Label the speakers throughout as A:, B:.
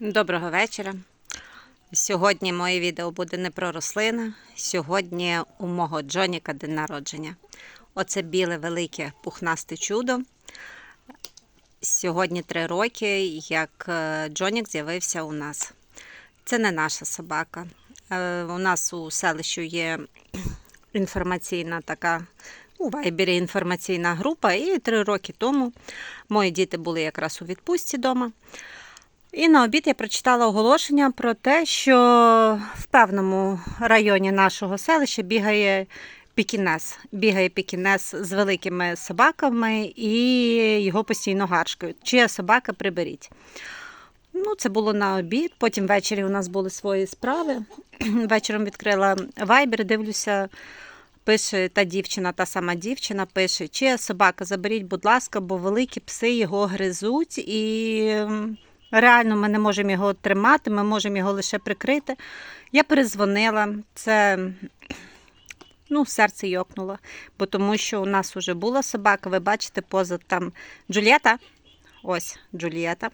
A: Доброго вечора. Сьогодні моє відео буде не про рослини. Сьогодні у мого Джоніка день народження. Оце біле велике пухнасте чудо. Сьогодні три роки, як е, Джонік з'явився у нас. Це не наша собака. Е, У нас у селищу є інформаційна така. У Вайбері інформаційна група, і три роки тому мої діти були якраз у відпустці вдома. І на обід я прочитала оголошення про те, що в певному районі нашого селища бігає пікінес. Бігає пікінес з великими собаками і його постійно гаршкають. Чия собака приберіть. Ну, це було на обід. Потім ввечері у нас були свої справи. Вечором відкрила вайбер, дивлюся. Пише та дівчина, та сама дівчина пише, чия собака, заберіть, будь ласка, бо великі пси його гризуть і реально ми не можемо його тримати, ми можемо його лише прикрити. Я перезвонила, це ну, серце йокнуло, бо тому що у нас вже була собака, ви бачите, поза там Джульєта. Ось Джульєта.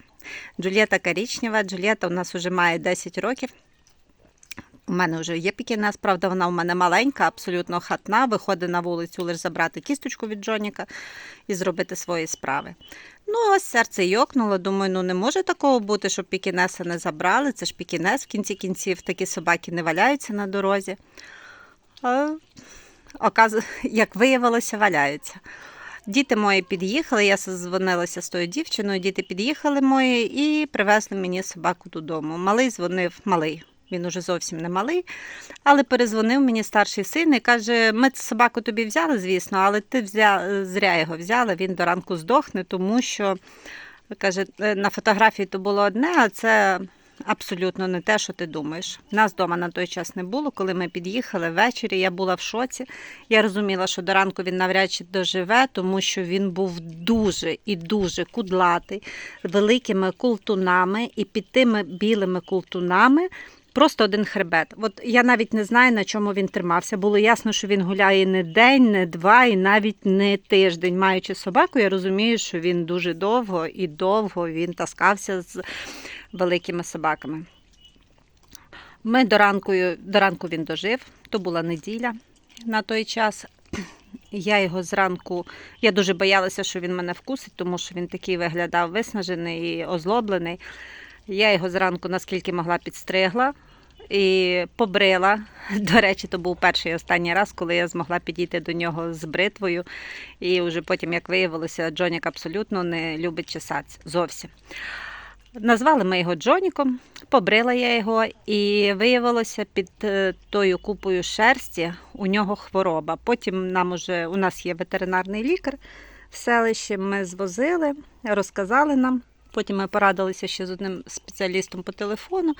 A: Джульєта коричнева. Джульєта у нас вже має 10 років. У мене вже є пікінес, правда, вона у мене маленька, абсолютно хатна. Виходить на вулицю лише забрати кісточку від Джоніка і зробити свої справи. Ну, ось серце йокнуло. Думаю, ну не може такого бути, щоб пікінеса не забрали. Це ж пікінес в кінці кінців, такі собаки не валяються на дорозі. А, оказ... Як виявилося, валяються. Діти мої під'їхали, я дзвонилася з тою дівчиною, діти під'їхали мої і привезли мені собаку додому. Малий дзвонив, малий, він уже зовсім не малий, але перезвонив мені старший син і каже: ми собаку тобі взяли, звісно, але ти взя... зря його взяла, він до ранку здохне, тому що каже, «е, на фотографії то було одне, а це абсолютно не те, що ти думаєш. Нас вдома на той час не було. Коли ми під'їхали ввечері, я була в шоці. Я розуміла, що до ранку він навряд чи доживе, тому що він був дуже і дуже кудлатий, великими култунами, і під тими білими култунами. Просто один хребет. От я навіть не знаю, на чому він тримався. Було ясно, що він гуляє не день, не два і навіть не тиждень. Маючи собаку, я розумію, що він дуже довго і довго він таскався з великими собаками. Ми до ранку, до ранку він дожив, то була неділя на той час. Я його зранку, я дуже боялася, що він мене вкусить, тому що він такий виглядав виснажений і озлоблений. Я його зранку, наскільки могла, підстригла і побрила. До речі, то був перший і останній раз, коли я змогла підійти до нього з бритвою. І вже потім, як виявилося, Джонік абсолютно не любить чесатися зовсім. Назвали ми його Джоніком, побрила я його, і виявилося під е, тою купою шерсті у нього хвороба. Потім нам уже у нас є ветеринарний лікар в селищі. Ми звозили, розказали нам. Потім ми порадилися ще з одним спеціалістом по телефону.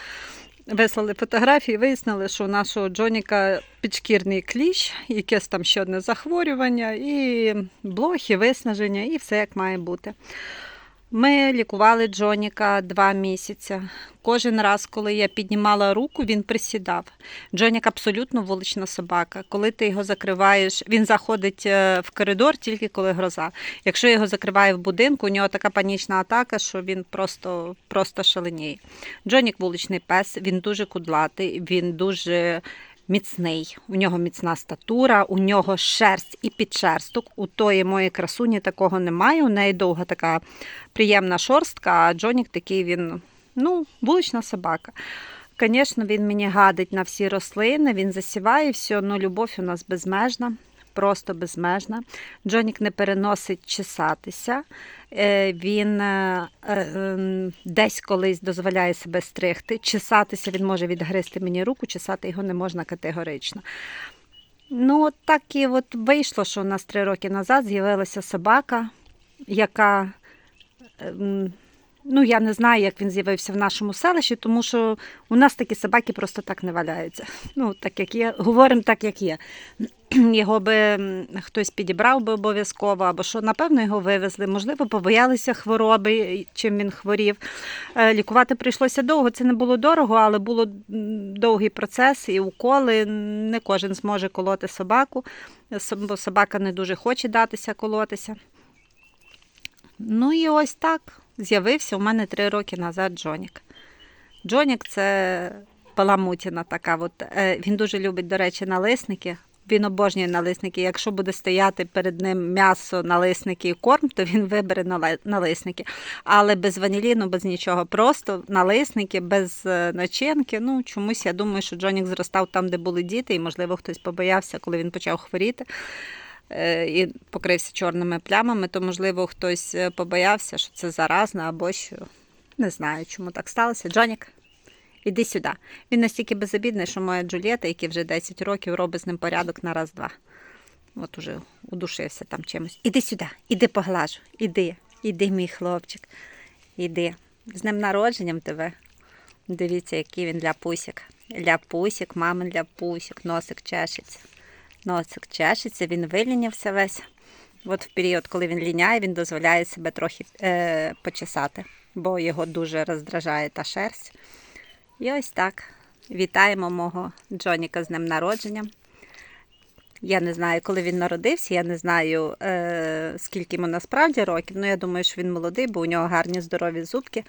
A: Вислали фотографії, вияснили, що у нашого Джоніка підшкірний кліщ, якесь там ще одне захворювання, і блохи, виснаження, і все як має бути. Ми лікували Джоніка два місяці. Кожен раз, коли я піднімала руку, він присідав. Джонік абсолютно вулична собака. Коли ти його закриваєш, він заходить е, в коридор тільки коли гроза. Якщо його закриває в будинку, у нього така панічна атака, що він просто, просто шаленіє. Джонік вуличний пес, він дуже кудлатий, він дуже міцний. У нього міцна статура, у нього шерсть і підшерсток. У тої моєї красуні такого немає. У неї довга така приємна шорстка, а Джонік такий він, ну, вулична собака. Звісно, він мені гадить на всі рослини, він засіває все, але любов у нас безмежна, просто безмежна. Джонік не переносить чесатися. Е, Він е, е, десь колись дозволяє себе стригти. Чесатися він може відгризти мені руку, чесати його не можна категорично. Ну, так і от вийшло, що у нас три роки назад з'явилася собака, яка. Ну, я не знаю, як він з'явився в нашому селищі, тому що у нас такі собаки просто так не валяються. Ну, так як є, говоримо так, як є. Його би хтось підібрав би обов'язково, або що, напевно, його вивезли. Можливо, побоялися хвороби, чим він хворів. Е, Лікувати прийшлося довго. Це не було дорого, але було довгий процес і уколи. Не кожен зможе колоти собаку, бо собака не дуже хоче датися колотися. Ну і ось так з'явився у мене три роки назад Джонік. Джонік це паламутіна така. От. Е, Він дуже любить, до речі, налисники. Він обожнює налисники. Якщо буде стояти перед ним м'ясо, налисники і корм, то він вибере налисники. Але без ваніліну, без нічого. Просто налисники, без е, начинки. Ну, чомусь я думаю, що Джонік зростав там, де були діти, і, можливо, хтось побоявся, коли він почав хворіти і покрився чорними плямами, то, можливо, хтось е, побоявся, що це заразно або що. Не знаю, чому так сталося. Джонік, іди сюди. Він настільки безобідний, що моя Джулієта, який вже 10 років, робить з ним порядок на раз-два. От уже удушився там чимось. Іди сюди, іди поглажу, іди, іди, мій хлопчик, іди. З ним народженням тебе. Дивіться, який він ляпусик. Ляпусик, мамин ляпусик, носик чешеться. Носик чешеться, він вилінявся весь. От в період, коли він ліняє, він дозволяє себе трохи е, почесати, бо його дуже роздражає та шерсть. І ось так. Вітаємо мого Джоніка з днем народження. Я не знаю, коли він народився, я не знаю, е, скільки йому насправді років. Ну, я думаю, що він молодий, бо у нього гарні здорові зубки.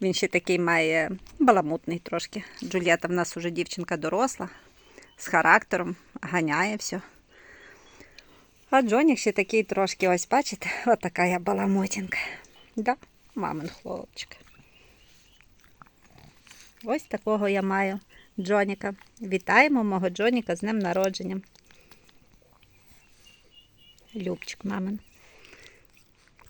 A: Він ще такий має баламутний трошки. Джулієта в нас уже дівчинка доросла, з характером, ганяє все. А Джонік ще такий трошки, ось бачите, отака я баламутінка. Да, мамин хлопчик. Ось такого я маю Джоніка. Вітаємо мого Джоніка з днем народження. Любчик мамин.